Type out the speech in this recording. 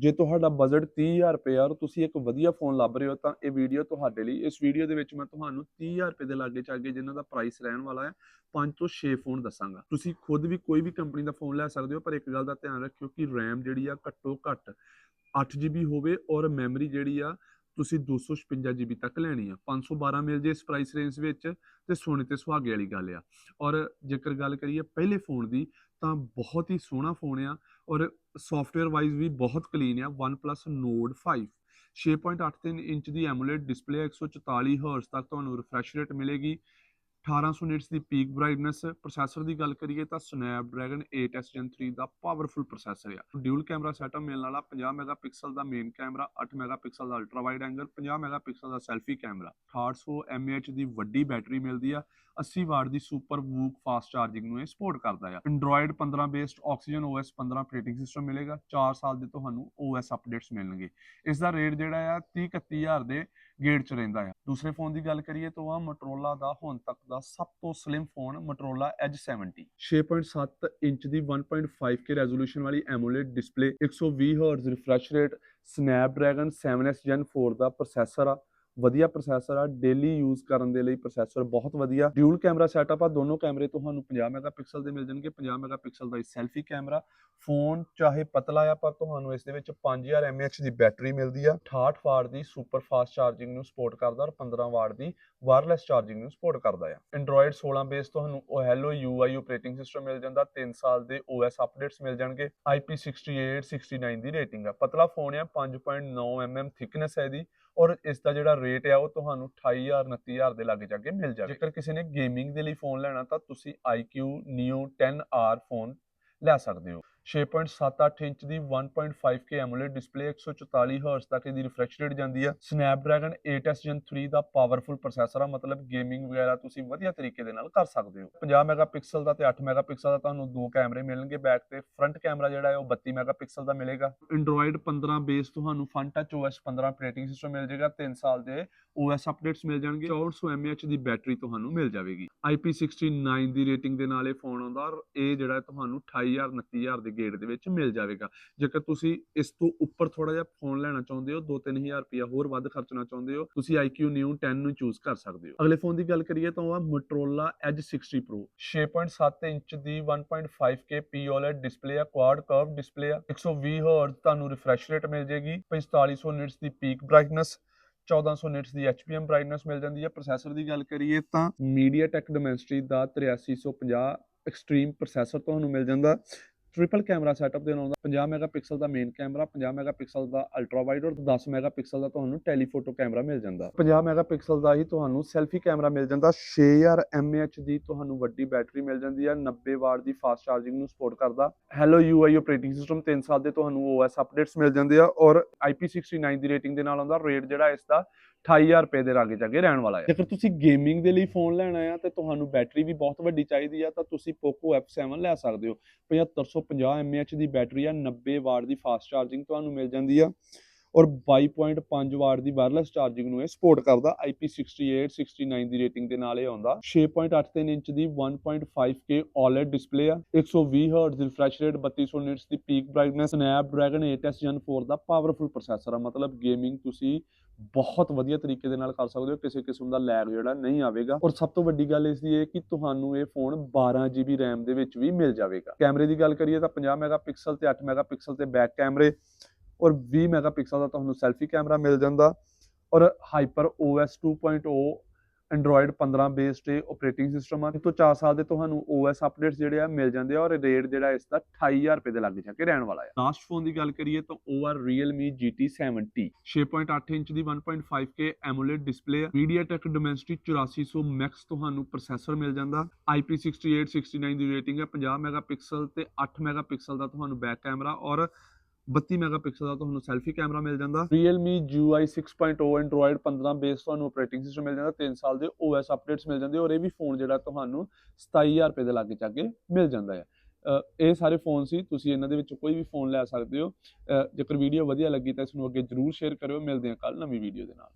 ਜੇ ਤੁਹਾਡਾ ਬਜਟ 30000 ਰੁਪਏ ਆ ਔਰ ਤੁਸੀਂ ਇੱਕ ਵਧੀਆ ਫੋਨ ਲੱਭ ਰਹੇ ਹੋ, ਤਾਂ ਇਹ ਵੀਡੀਓ ਤੁਹਾਡੇ ਲਈ, ਇਸ ਵੀਡੀਓ ਦੇ ਵਿੱਚ ਮੈਂ ਤੁਹਾਨੂੰ 30000 ਰੁਪਏ ਦੇ ਲਾਗੇ ਚਾਗੇ ਜਿਨ੍ਹਾਂ ਦਾ ਪ੍ਰਾਈਸ ਰਹਿਣ ਵਾਲਾ ਹੈ 5 ਤੋਂ 6 ਫੋਨ ਦੱਸਾਂਗਾ। ਤੁਸੀਂ ਖੁਦ ਵੀ ਕੋਈ ਵੀ ਕੰਪਨੀ ਦਾ ਫੋਨ ਲੈ ਸਕਦੇ ਹੋ, ਪਰ ਇੱਕ ਗੱਲ ਦਾ ਧਿਆਨ ਰੱਖਿਓ ਕਿ RAM ਜਿਹੜੀ ਆ ਘੱਟੋ ਘੱਟ 8GB ਹੋਵੇ ਔਰ ਮੈਮਰੀ ਜਿਹੜੀ ਆ ਤੁਸੀਂ 256GB ਤੱਕ ਲੈਣੀ ਆ। 512 ਮਿਲ ਜੇ ਇਸ ਪ੍ਰਾਈਸ ਰੇਂਜ ਵਿੱਚ ਤੇ ਸੋਨੇ ਤੇ ਸੁਹਾਗੇ ਵਾਲੀ ਗੱਲ ਆ। ਔਰ ਜੇਕਰ ਗੱਲ ਕਰੀਏ ਪਹਿਲੇ ਫੋਨ ਦੀ ਤਾਂ ਬਹੁਤ ਹੀ ਸੋਹਣਾ ਫੋਨ ਆ ਔਰ ਸੌਫਟਵੇਅਰ ਵਾਈਜ਼ ਵੀ ਬਹੁਤ ਕਲੀਨ ਆ, OnePlus Nord 5 6.83 ਇੰਚ ਦੀ ਐਮੋਲੇਡ ਡਿਸਪਲੇ 144 ਹਰਟਜ਼ ਤੱਕ ਤੁਹਾਨੂੰ ਰਿਫਰੈਸ਼ ਰੇਟ ਮਿਲੇਗੀ। 1800 ਨਿਟਸ ਦੀ ਪੀਕ ਬ੍ਰਾਈਟਨੈਸ ਪ੍ਰੋਸੈਸਰ ਦੀ ਗੱਲ ਕਰੀਏ ਤਾਂ Snapdragon 8s Gen 3 ਦਾ ਪਾਵਰਫੁਲ ਪ੍ਰੋਸੈਸਰ ਆ। ਡਿਊਲ ਕੈਮਰਾ ਸੈਟਅਪ ਮਿਲਣ ਵਾਲਾ 50 ਮੈਗਾਪਿਕਸਲ ਦਾ ਮੇਨ ਕੈਮਰਾ 8 ਮੈਗਾਪਿਕਸਲ ਦਾ ਅਲਟਰਾ ਵਾਈਡ ਐਂਗਲ 50 ਮੈਗਾਪਿਕਸਲ ਦਾ ਸੈਲਫੀ ਕੈਮਰਾ 800 mAh ਦੀ ਵੱਡੀ ਬੈਟਰੀ ਮਿਲਦੀ ਆ। 80 ਵਾਟ ਦੀ ਸੁਪਰ ਵੂਕ ਫਾਸਟ ਚਾਰਜਿੰਗ ਨੂੰ ਇਹ ਸਪੋਰਟ ਕਰਦਾ ਆ। Android 15 based Oxygen OS 15 operating system ਮਿਲੇਗਾ। 4 ਸਾਲ ਦੇ ਤੁਹਾਨੂੰ OS ਅਪਡੇਟਸ ਮਿਲਣਗੇ। ਇਸ ਦਾ ਰੇਟ ਜਿਹੜਾ ਆ 30 31000 ਦੇ ਗੇਟ 'ਚ ਰਹਿੰਦਾ ਆ। ਦੂਸਰੇ ਫੋਨ ਦੀ ਗੱਲ ਕਰੀਏ ਤਾਂ ਆ Motorola ਦਾ ਹੁਣ ਤੱਕ ਦਾ ਸਭ ਤੋਂ slim phone Motorola Edge 70 6.7 inch ਦੀ 1.5K ਰੈਜ਼ੋਲੂਸ਼ਨ ਵਾਲੀ AMOLED display 120 hertz refresh rate Snapdragon 7s Gen 4 ਦਾ ਪ੍ਰੋਸੈਸਰ ਆ। ਵਧੀਆ ਪ੍ਰੋਸੈਸਰ ਆ ਡੇਲੀ ਯੂਜ਼ ਕਰਨ ਦੇ ਲਈ ਪ੍ਰੋਸੈਸਰ ਬਹੁਤ ਵਧੀਆ। ਡਿਊਲ ਕੈਮਰਾ ਸੈਟਅਪ ਆ, ਦੋਨੋਂ ਕੈਮਰੇ ਤੁਹਾਨੂੰ 50 ਮੈਗਾਪਿਕਸਲ ਦੇ ਮਿਲ ਜਾਣਗੇ। 50 ਮੈਗਾਪਿਕਸਲ ਦਾ ਸੈਲਫੀ ਕੈਮਰਾ ਫੋਨ ਚਾਹੇ ਪਤਲਾ ਆ, ਪਰ ਤੁਹਾਨੂੰ ਇਸ ਦੇ ਵਿੱਚ 5000 mAh ਦੀ ਬੈਟਰੀ ਮਿਲਦੀ ਆ। 68 ਵਾਟ ਦੀ ਸੁਪਰ ਫਾਸਟ ਚਾਰਜਿੰਗ ਨੂੰ ਸਪੋਰਟ ਕਰਦਾ ਔਰ 15 ਵਾਟ ਦੀ ਵਾਇਰਲੈਸ ਚਾਰਜਿੰਗ ਨੂੰ ਸਪੋਰਟ ਕਰਦਾ ਆ। Android 16 ਬੇਸ ਤੁਹਾਨੂੰ Hello UI ਆਪਰੇਟਿੰਗ ਸਿਸਟਮ ਮਿਲ ਜਾਂਦਾ। 3 ਸਾਲ ਦੇ OS ਅਪਡੇਟਸ ਮਿਲ ਜਾਣਗੇ। IP68 69 ਦੀ ਰੇਟਿੰਗ ਆ। ਪਤਲਾ ਫੋਨ ਆ 5.9 mm ਥਿਕਨੈਸ ਹੈ ਇਹਦੀ। ਔਰ ਇਸ ਦਾ ਜਿਹੜਾ ਰੇਟ ਆ ਉਹ ਤੁਹਾਨੂੰ 28000 29000 ਦੇ ਲਾਗੇ ਜਾ ਕੇ ਮਿਲ ਜਾਵੇ। ਜੇਕਰ ਕਿਸੇ ਨੇ ਗੇਮਿੰਗ ਦੇ ਲਈ ਫੋਨ ਲੈਣਾ ਤਾਂ ਤੁਸੀਂ iQ Neo 10R ਫੋਨ ਲੈ ਸਕਦੇ ਹੋ। 6.78 ਇੰਚ ਦੀ 1.5K AMOLED ਡਿਸਪਲੇ 144 ਹਰਟਜ਼ ਤੱਕ ਇਹਦੀ ਰਿਫਰੈਸ਼ ਰੇਟ ਜਾਂਦੀ ਹੈ Snapdragon 8s Gen 3 ਦਾ ਪਾਵਰਫੁਲ ਪ੍ਰੋਸੈਸਰ ਆ, ਮਤਲਬ ਗੇਮਿੰਗ ਵਗੈਰਾ ਤੁਸੀਂ ਵਧੀਆ ਤਰੀਕੇ ਦੇ ਨਾਲ ਕਰ ਸਕਦੇ ਹੋ। 50 ਮੈਗਾਪਿਕਸਲ ਦਾ ਤੇ 8 ਮੈਗਾਪਿਕਸਲ ਦਾ ਤੁਹਾਨੂੰ ਦੋ ਕੈਮਰੇ ਮਿਲਣਗੇ ਬੈਕ ਤੇ ਫਰੰਟ ਕੈਮਰਾ ਜਿਹੜਾ ਹੈ ਉਹ 32 ਮੈਗਾਪਿਕਸਲ ਦਾ ਮਿਲੇਗਾ। Android 15 ਬੇਸ ਤੁਹਾਨੂੰ FunTouch OS 15 ਆਪਰੇਟਿੰਗ ਸਿਸਟਮ ਮਿਲ ਜਾਏਗਾ 3 ਸਾਲ ਦੇ OS ਅਪਡੇਟਸ ਮਿਲ ਜਾਣਗੇ। 400 mAh ਦੀ ਬੈਟਰੀ ਤੁਹਾਨੂੰ ਮਿਲ ਜਾਵੇਗੀ। IP69 ਦੀ ਰੇਟਿੰਗ ਦੇ ਨਾਲ ਇਹ ਫੋਨ ਆਉਂਦਾ ਔਰ ਇਹ ਜਿਹੜਾ ਤੁਹਾਨੂੰ 28000 29000 ਦੇ ਗੇਟ ਦੇ ਵਿੱਚ ਮਿਲ ਜਾਵੇਗਾ। ਜੇਕਰ ਤੁਸੀਂ ਇਸ ਤੋਂ ਉੱਪਰ ਥੋੜਾ ਜਿਹਾ ਫੋਨ ਲੈਣਾ ਚਾਹੁੰਦੇ ਹੋ 2-3000 ਰੁਪਇਆ ਹੋਰ ਵੱਧ ਖਰਚਣਾ ਚਾਹੁੰਦੇ ਹੋ, ਤੁਸੀਂ IQ Neo 10 ਨੂੰ ਚੂਜ਼ ਕਰ ਸਕਦੇ ਹੋ। ਅਗਲੇ ਫੋਨ ਦੀ ਗੱਲ ਕਰੀਏ ਤਾਂ ਉਹ ਆ Motorola Edge 60 Pro 6.7 ਇੰਚ ਦੀ 1.5K POLED ਡਿਸਪਲੇ ਆ ਕੁਆਡ ਕਰਵ ਡਿਸਪਲੇ ਆ। 120 ਹਰਟਜ਼ ਤੁਹਾਨੂੰ ਰਿਫਰੈਸ਼ ਰੇਟ ਮਿਲ ਜੇਗੀ 4500 ਨਿਟਸ ਦੀ ਪੀਕ ਬ੍ਰਾਈਟਨੈਸ 1400 ਨਿਟਸ ਦੀ HPM ਬ੍ਰਾਈਟਨੈਸ ਮਿਲ ਜਾਂਦੀ ਹੈ ਪ੍ਰੋਸੈਸਰ ਦੀ ਗੱਲ ਕਰੀਏ ਤਾਂ MediaTek Dimensity ਦਾ 8350 ਐਕਸਟ੍ਰੀਮ ਪ੍ਰੋਸੈਸਰ ਤੁਹਾਨੂੰ ਮਿਲ ਜਾਂਦਾ। ਟ੍ਰਿਪਲ ਕੈਮਰਾ ਸੈਟਅਪ ਦੇ ਨਾਲ ਆਉਂਦਾ 50 ਮੈਗਾਪਿਕਸਲ ਦਾ ਮੇਨ ਕੈਮਰਾ 50 ਮੈਗਾਪਿਕਸਲ ਦਾ ਅਲਟਰਾ ਵਾਈਡ ਔਰ 10 ਮੈਗਾਪਿਕਸਲ ਦਾ ਤੁਹਾਨੂੰ ਟੈਲੀਫੋਟੋ ਕੈਮਰਾ ਮਿਲ ਜਾਂਦਾ। 50 ਮੈਗਾਪਿਕਸਲ ਦਾ ਹੀ ਤੁਹਾਨੂੰ ਸੈਲਫੀ ਕੈਮਰਾ ਮਿਲ ਜਾਂਦਾ। 6000 mAh ਦੀ ਤੁਹਾਨੂੰ ਵੱਡੀ ਬੈਟਰੀ ਮਿਲ ਜਾਂਦੀ ਹੈ। 90 ਵਾਟ ਦੀ ਫਾਸਟ ਚਾਰਜਿੰਗ ਨੂੰ ਸਪੋਰਟ ਕਰਦਾ। Hello UI ਆਪਰੇਟਿੰਗ ਸਿਸਟਮ 3 ਸਾਲ ਦੇ ਤੁਹਾਨੂੰ OS ਅਪਡੇਟਸ ਮਿਲ ਜਾਂਦੇ ਆ ਔਰ IP69 ਦੀ ਰੇਟਿੰਗ ਦੇ ਨਾਲ ਆਉਂਦਾ। ਰੇਟ ਜਿਹੜਾ ਇਸ ਦਾ 28000 ਰੁਪਏ ਦੇ ਲਾਗੇ ਜਾਗੇ ਰਹਿਣ ਵਾਲਾ ਹੈ ਜੇਕਰ ਤੁਸੀਂ ਗੇਮਿੰਗ ਦੇ ਲਈ ਫੋਨ ਲੈਣਾ ਆ, ਤੇ ਤੁਹਾਨੂੰ ਬੈਟਰੀ ਵੀ ਬਹੁਤ ਵੱਡੀ ਚਾਹੀਦੀ ਆ, ਤਾਂ ਤੁਸੀਂ Poco F7 ਲੈ ਸਕਦੇ ਹੋ। 7550 mAh ਦੀ ਬੈਟਰੀ ਆ 90 ਵਾਟ ਦੀ ਫਾਸਟ ਚਾਰਜਿੰਗ ਤੁਹਾਨੂੰ ਮਿਲ ਜਾਂਦੀ ਆ। ਔਰ 22.5 ਵਾਟ ਦੀ ਵਾਇਰਲੈਸ ਚਾਰਜਿੰਗ ਨੂੰ ਇਹ ਸਪੋਰਟ ਕਰਦਾ IP68 69 ਦੀ ਰੇਟਿੰਗ ਦੇ ਨਾਲ ਇਹ ਆਉਂਦਾ। 6.83 ਇੰਚ ਦੀ 1.5K OLED ਡਿਸਪਲੇ ਆ 120 ਹਰਟਜ਼ ਰਿਫਰੈਸ਼ ਰੇਟ 3200 ਨਿਟਸ ਦੀ peak brightness Snapdragon 8s Gen 4 ਦਾ ਪਾਵਰਫੁਲ ਪ੍ਰੋਸੈਸਰ ਆ। ਮਤਲਬ ਗੇਮਿੰਗ ਤੁਸੀਂ ਬਹੁਤ ਵਧੀਆ ਤਰੀਕੇ ਦੇ ਨਾਲ ਕਰ ਸਕਦੇ ਹੋ, ਕਿਸੇ ਕਿਸਮ ਦਾ ਲੈਗ ਜਿਹੜਾ ਨਹੀਂ ਆਵੇਗਾ। ਔਰ ਸਭ ਤੋਂ ਵੱਡੀ ਗੱਲ ਇਸ ਦੀ ਹੈ ਕਿ ਤੁਹਾਨੂੰ ਇਹ ਫੋਨ 12GB RAM ਦੇ ਵਿੱਚ ਵੀ ਮਿਲ ਜਾਵੇਗਾ। ਕੈਮਰੇ ਦੀ ਗੱਲ ਕਰੀਏ ਤਾਂ 50 ਮੈਗਾਪਿਕਸਲ ਤੇ 8 ਮੈਗਾਪਿਕਸਲ ਤੇ ਬੈਕ ਕੈਮਰੇ ਔਰ 20 ਮੈਗਾਪਿਕਸਲ ਦਾ ਤੁਹਾਨੂੰ ਸੈਲਫੀ ਕੈਮਰਾ ਮਿਲ ਜਾਂਦਾ ਔਰ hyper OS 2.0 Android 15 based operating system ਆ। ਇਹ ਤੋਂ 4 ਸਾਲ ਦੇ ਤੁਹਾਨੂੰ OS ਅਪਡੇਟਸ ਜਿਹੜੇ ਆ ਮਿਲ ਜਾਂਦੇ ਆ ਔਰ ਰੇਟ ਜਿਹੜਾ ਇਸ ਦਾ 28000 ਰੁਪਏ ਦੇ ਲੱਗ ਜਾ ਕੇ ਰਹਿਣ ਵਾਲਾ ਹੈ ਲਾਸਟ ਫੋਨ ਦੀ ਗੱਲ ਕਰੀਏ ਤਾਂ ਉਹ ਆ Realme GT 70 6.8 ਇੰਚ ਦੀ 1.5K AMOLED ਡਿਸਪਲੇ ਆ। MediaTek Dimensity 8400 Max ਤੁਹਾਨੂੰ ਪ੍ਰੋਸੈਸਰ ਮਿਲ ਜਾਂਦਾ। IP68 69 ਦੀ ਰੇਟਿੰਗ ਹੈ 50 ਮੈਗਾਪਿਕਸਲ ਤੇ 8 ਮੈਗਾਪਿਕਸਲ ਦਾ ਤੁਹਾਨੂੰ ਬੈਕ ਕੈਮਰਾ ਔਰ 32 ਮੈਗਾਪਿਕਸਲ ਦਾ ਤੁਹਾਨੂੰ ਸੈਲਫੀ ਕੈਮਰਾ ਮਿਲ ਜਾਂਦਾ। Realme GUI 6.0 Android 15 ਬੇਸ ਤੁਹਾਨੂੰ ਆਪਰੇਟਿੰਗ ਸਿਸਟਮ ਮਿਲ ਜਾਂਦਾ 3 ਸਾਲ ਦੇ OS ਅਪਡੇਟਸ ਮਿਲ ਜਾਂਦੇ, ਔਰ ਇਹ ਵੀ ਫੋਨ ਜਿਹੜਾ ਤੁਹਾਨੂੰ 27000 ਰੁਪਏ ਦੇ ਲਾਗੇ ਚਾਗੇ ਮਿਲ ਜਾਂਦਾ ਹੈ। ਇਹ ਸਾਰੇ ਫੋਨ ਸੀ, ਤੁਸੀਂ ਇਹਨਾਂ ਦੇ ਵਿੱਚੋਂ ਕੋਈ ਵੀ ਫੋਨ ਲੈ ਸਕਦੇ ਹੋ। ਜੇਕਰ ਵੀਡੀਓ ਵਧੀਆ ਲੱਗੀ ਤਾਂ ਇਸ ਨੂੰ ਅੱਗੇ ਜਰੂਰ ਸ਼ੇਅਰ ਕਰਿਓ, ਮਿਲਦੇ ਹਾਂ ਕੱਲ ਨਵੀਂ ਵੀਡੀਓ ਦੇ ਨਾਲ।